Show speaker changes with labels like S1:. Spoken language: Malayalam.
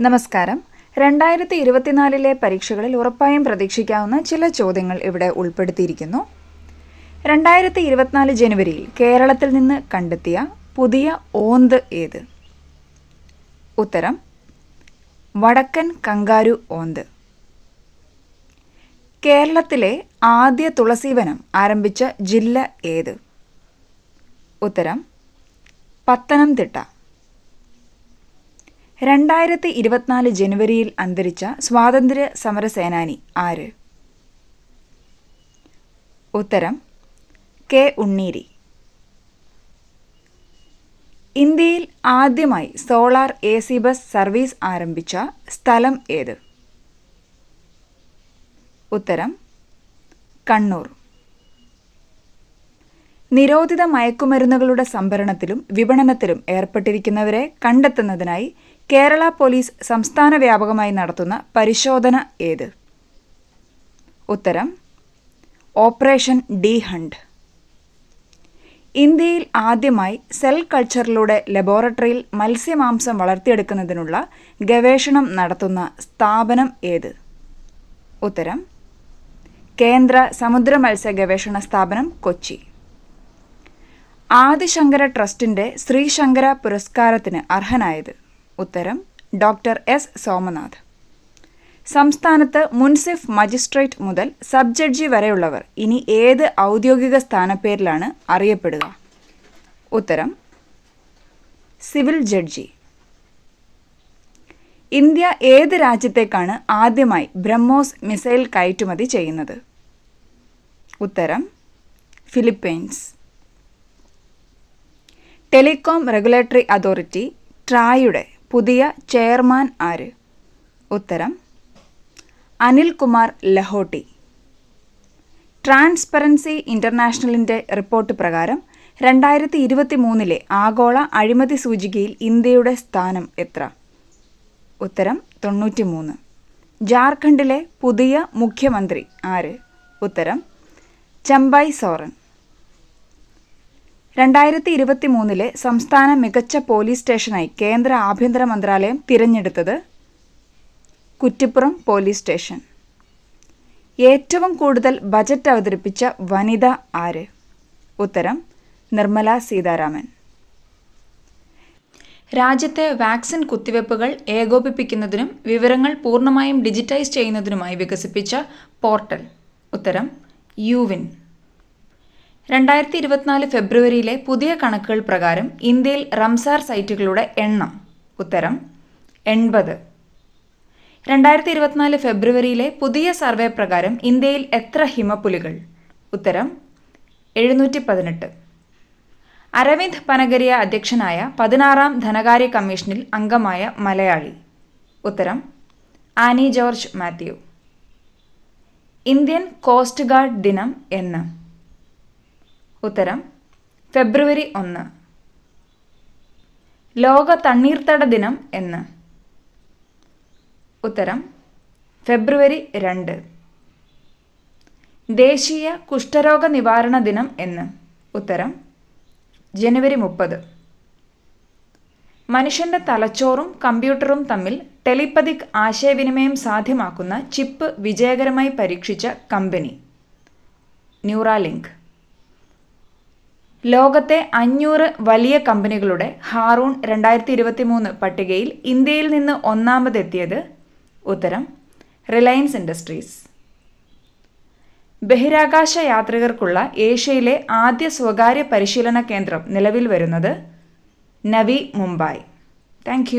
S1: നമസ്കാരം. രണ്ടായിരത്തി ഇരുപത്തിനാലിലെ പരീക്ഷകളിൽ ഉറപ്പായും പ്രതീക്ഷിക്കാവുന്ന ചില ചോദ്യങ്ങൾ ഇവിടെ ഉൾപ്പെടുത്തിയിരിക്കുന്നു. രണ്ടായിരത്തി ഇരുപത്തിനാല് ജനുവരിയിൽ കേരളത്തിൽ നിന്ന് കണ്ടെത്തിയ പുതിയ ഓന്ത് ഏത്? ഉത്തരം വടക്കൻ കങ്കാരു ഓന്ത്. കേരളത്തിലെ ആദ്യ തുളസീവനം ആരംഭിച്ച ജില്ല ഏത്? ഉത്തരം പത്തനംതിട്ട. രണ്ടായിരത്തി ഇരുപത്തിനാല് ജനുവരിയിൽ അന്തരിച്ച സ്വാതന്ത്ര്യ സമരസേനാനി ആര്? ഉത്തരം കെ. ഉണ്ണീരി. ഇന്ത്യയിൽ ആദ്യമായി solar A C bus service ആരംഭിച്ച സ്ഥലം ഏത്? ഉത്തരം കണ്ണൂർ. നിരോധിത മയക്കുമരുന്നുകളുടെ സംഭരണത്തിലും വിപണനത്തിലും ഏർപ്പെട്ടിരിക്കുന്നവരെ കണ്ടെത്തുന്നതിനായി കേരള പോലീസ് സംസ്ഥാന വ്യാപകമായി നടത്തുന്ന പരിശോധന ഏത്? ഉത്തരം ഓപ്പറേഷൻ ഡി ഹണ്ട്. ഇന്ത്യയിൽ ആദ്യമായി സെൽ കൾച്ചറിലൂടെ ലബോറട്ടറിയിൽ മത്സ്യമാംസം വളർത്തിയെടുക്കുന്നതിനുള്ള ഗവേഷണം നടത്തുന്ന സ്ഥാപനം ഏത്? ഉത്തരം കേന്ദ്ര സമുദ്ര മത്സ്യ ഗവേഷണ സ്ഥാപനം കൊച്ചി. ആദിശങ്കര ട്രസ്റ്റിന്റെ ശ്രീശങ്കര പുരസ്കാരത്തിന് അർഹനായത്. ഉത്തരം ഡോക്ടർ എസ്. സോമനാഥ്. സംസ്ഥാനത്ത് മുൻസിഫ് മജിസ്ട്രേറ്റ് മുതൽ സബ് ജഡ്ജി വരെയുള്ളവർ ഇനി ഏത് ഔദ്യോഗിക സ്ഥാനപ്പേരിലാണ് അറിയപ്പെടുക? ഉത്തരം സിവിൽ ജഡ്ജി. ഇന്ത്യ ഏത് രാജ്യത്തേക്കാണ് ആദ്യമായി ബ്രഹ്മോസ് മിസൈൽ കയറ്റുമതി ചെയ്യുന്നത്? ഉത്തരം ഫിലിപ്പൈൻസ്. ടെലികോം റെഗുലേറ്ററി അതോറിറ്റി ട്രായുടെ പുതിയ ചെയർമാൻ ആര്? ഉത്തരം അനിൽകുമാർ ലഹോട്ടി. ട്രാൻസ്പെറൻസി ഇന്റർനാഷണലിന്റെ റിപ്പോർട്ട് പ്രകാരം രണ്ടായിരത്തി ഇരുപത്തി മൂന്നിലെ ആഗോള അഴിമതി സൂചികയിൽ ഇന്ത്യയുടെ സ്ഥാനം എത്ര? ഉത്തരം തൊണ്ണൂറ്റി മൂന്ന് ജാർഖണ്ഡിലെ പുതിയ മുഖ്യമന്ത്രി ആര്? ഉത്തരം ചമ്പായ് സോറൻ. രണ്ടായിരത്തി ഇരുപത്തി മൂന്നിലെ സംസ്ഥാന മികച്ച പോലീസ് സ്റ്റേഷനായി കേന്ദ്ര ആഭ്യന്തര മന്ത്രാലയം തിരഞ്ഞെടുത്തത് കുറ്റിപ്പുറം പോലീസ് സ്റ്റേഷൻ. ഏറ്റവും കൂടുതൽ ബജറ്റ് അവതരിപ്പിച്ച വനിത ആര്? ഉത്തരം നിർമ്മല സീതാരാമൻ. രാജ്യത്തെ വാക്സിൻ കുത്തിവയ്പ്പുകൾ ഏകോപിപ്പിക്കുന്നതിനും വിവരങ്ങൾ പൂർണമായും ഡിജിറ്റൈസ് ചെയ്യുന്നതിനുമായി വികസിപ്പിച്ച പോർട്ടൽ. ഉത്തരം യുവിൻ. രണ്ടായിരത്തി ഇരുപത്തിനാല് ഫെബ്രുവരിയിലെ പുതിയ കണക്കുകൾ പ്രകാരം ഇന്ത്യയിൽ റംസാർ സൈറ്റുകളുടെ എണ്ണം ഉത്തരം എൺപത്. രണ്ടായിരത്തി ഇരുപത്തിനാല് ഫെബ്രുവരിയിലെ പുതിയ സർവേ പ്രകാരം ഇന്ത്യയിൽ എത്ര ഹിമപ്പുലികൾ ഉത്തരം എഴുന്നൂറ്റി പതിനെട്ട് അരവിന്ദ് പനഗരിയ അധ്യക്ഷനായ പതിനാറാം ധനകാര്യ കമ്മീഷനിൽ അംഗമായ മലയാളി ഉത്തരം Annie George Mathew. Indian coast guard ദിനം എന്ന്. ഉത്തരം ഫെബ്രുവരി ഒന്ന്. ലോക തണ്ണീർത്തട ദിനം എന്ന്. ഉത്തരം ഫെബ്രുവരി രണ്ട്. ദേശീയ കുഷ്ഠരോഗ നിവാരണ ദിനം എന്ന്. ഉത്തരം ജനുവരി മുപ്പത്. മനുഷ്യന്റെ തലച്ചോറും കമ്പ്യൂട്ടറും തമ്മിൽ ടെലിപ്പതിക് ആശയവിനിമയം സാധ്യമാക്കുന്ന ചിപ്പ് വിജയകരമായി പരീക്ഷിച്ച കമ്പനി. ന്യൂറാലിങ്ക്. ലോകത്തെ അഞ്ഞൂറ് വലിയ കമ്പനികളുടെ ഹാറൂൺ രണ്ടായിരത്തി ഇരുപത്തി മൂന്ന് പട്ടികയിൽ ഇന്ത്യയിൽ നിന്ന് ഒന്നാമതെത്തിയത് ഉത്തരം റിലയൻസ് ഇൻഡസ്ട്രീസ്. ബഹിരാകാശ യാത്രികർക്കുള്ള ഏഷ്യയിലെ ആദ്യ സ്വകാര്യ പരിശീലന കേന്ദ്രം നിലവിൽ വരുന്നത് നവി മുംബൈ. താങ്ക്